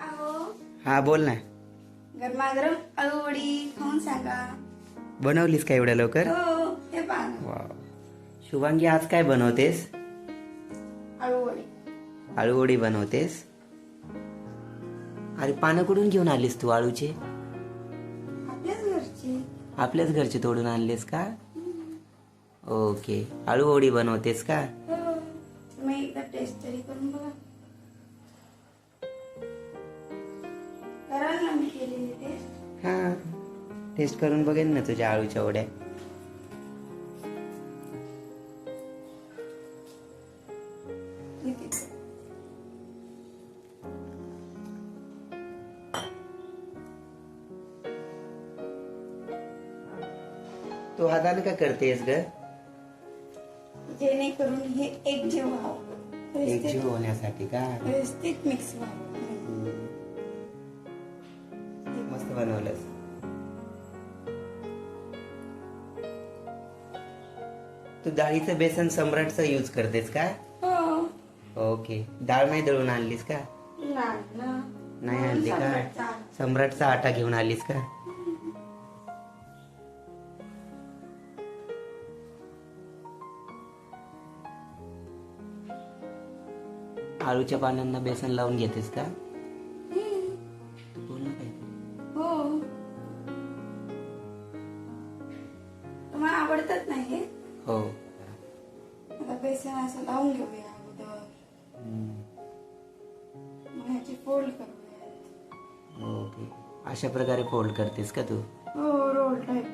हा बोल ना. गरमागरम खाऊन सांगा. बनवलीस का एवढ्या लवकर? हो हे पहा वा शुभांगी आज काय बनवतेस? अळूवडी. आळूवडी बनवतेस? अरे पानं कुठून घेऊन आलीस तू आळूचे आपल्याच घरची. आपल्याच घरचे तोडून आणलेस का? ओके. आळूवडी बनवतेस का? कराल ना मी केलेली टेस्ट हा टेस्ट करून बघेन ना तुझ्या आळूच्या वड्या. आहे. तू हाताने का करतेस ग? जेणेकरून हे एक जीव व्हावं. एक व्यवस्थित जीव होण्यासाठी का? व्यवस्थित मिक्स व्हावं. बनवलंस तू डाळीचं बेसन सम्राटचं यूज करतेस का? हो. ओके डाळ नाही दळून आणलीस का? नाही आणली का? सम्राटचा. सम्राटचा आटा घेऊन आलीस का? आळूच्या पानांना बेसन लावून घेतेस का? आता बेसन असं लावून घेऊया अगोदर. मग ह्याची फोल्ड करूया ओके अशा प्रकारे फोल्ड करतेस का तू हो रोल टाईप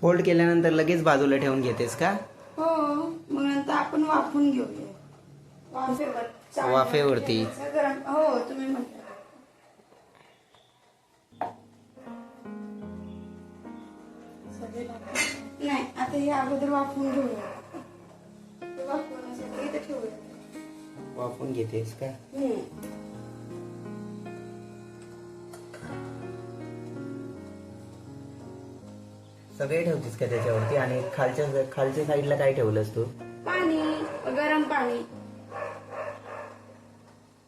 फोल्ड केल्यानंतर लगेच बाजूला ठेवून घेतेस का? हो मग नंतर आपण वाफून घेऊया. वाफेवर वाफेवरती. ठेवायचं गरम हो तुम्ही म्हटलं नाही आता हे अगोदर वाफवून घेऊया. ते वाफवण्यासाठी इथे ठेवूया. वाफून घेतेस का? हम्म. सगळे ठेवतेस का त्याच्यावरती? आणि खालच्या खालच्या साईडला काय ठेवलंस तू? पाणी गरम पाणी.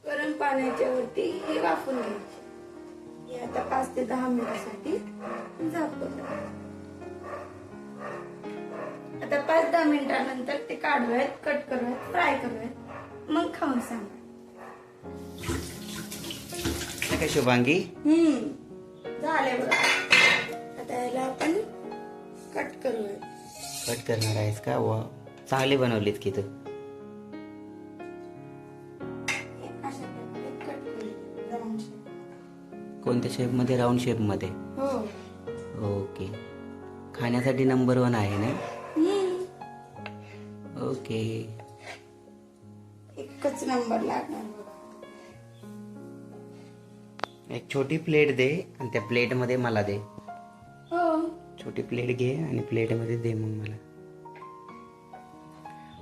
गरम पाण्याच्या वरती हे वाफून घ्यायचे. हे आता पाच ते दहा मिनिटासाठी झाकून आता पाच दहा मिनिटानंतर ते काढूयात कट करूयात फ्राय करूयात. मग खाऊन सांगा. शुभांगी? हम्म. झाले बघा. आता याला आपण कट कट करणार आहेस का? वा. चांगली बनवलीत की तू. हे अशा प्रकारे कट करूया. राऊंड शेप कोणत्या शेपमध्ये? राऊंड शेपमध्ये. हो. ओके. खाण्यासाठी नंबर वन आहे ना हम्म. ओके. एकच नंबर लागणार बघा. एक छोटी प्लेट दे आणि त्या प्लेटमध्ये मला दे. छोटी प्लेट घे आणि प्लेटमध्ये दे मग मला.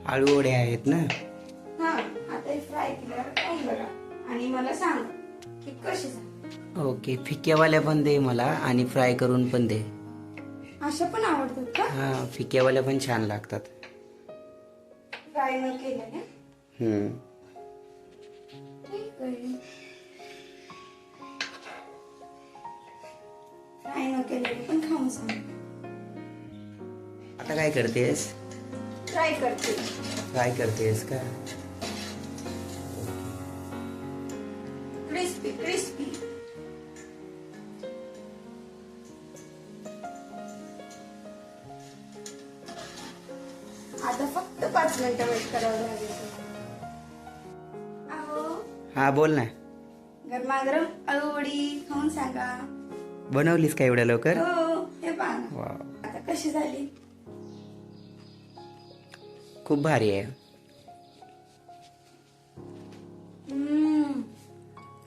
आळू वडे आहेत ना? हा हे आणि मला सांग की कशी ओके फिक्यावाल्या पण दे मला आणि फ्राय करून पण दे. अशा पण आवडतात का? हा फिक्यावाल्या पण छान लागतात. फ्राय न केल्याने हम्म. ठीक आहे. फ्राय न केल्याने पण खाऊन सांग. आता काय करतेस? ट्राय करते. ट्राय करतेस का? क्रिस्पी क्रिस्पी आता फक्त पाच मिनिटं वेट करावं लागेल. हा बोल ना. गरमागरम अळूवडी खाऊन सांगा. बनवलीस का एवढ्या लवकर? हो हे पहा. आता कशी झाली? खूप भारी आहे.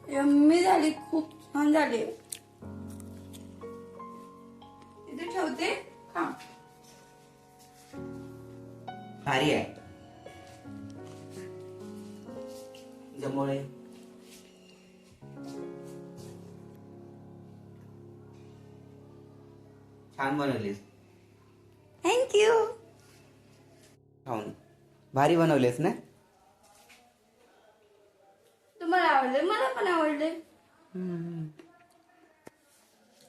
यम्मी झाली खूप छान झाली. इथे ठेवते? खा भारी आहे. जमोळे छान बनवलीस. थँक्यू खाऊन. भारी बनवलीस ना? तुम्हाला आवडले मला पण आवडले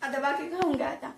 आता बाकी खाऊन घ्या आता.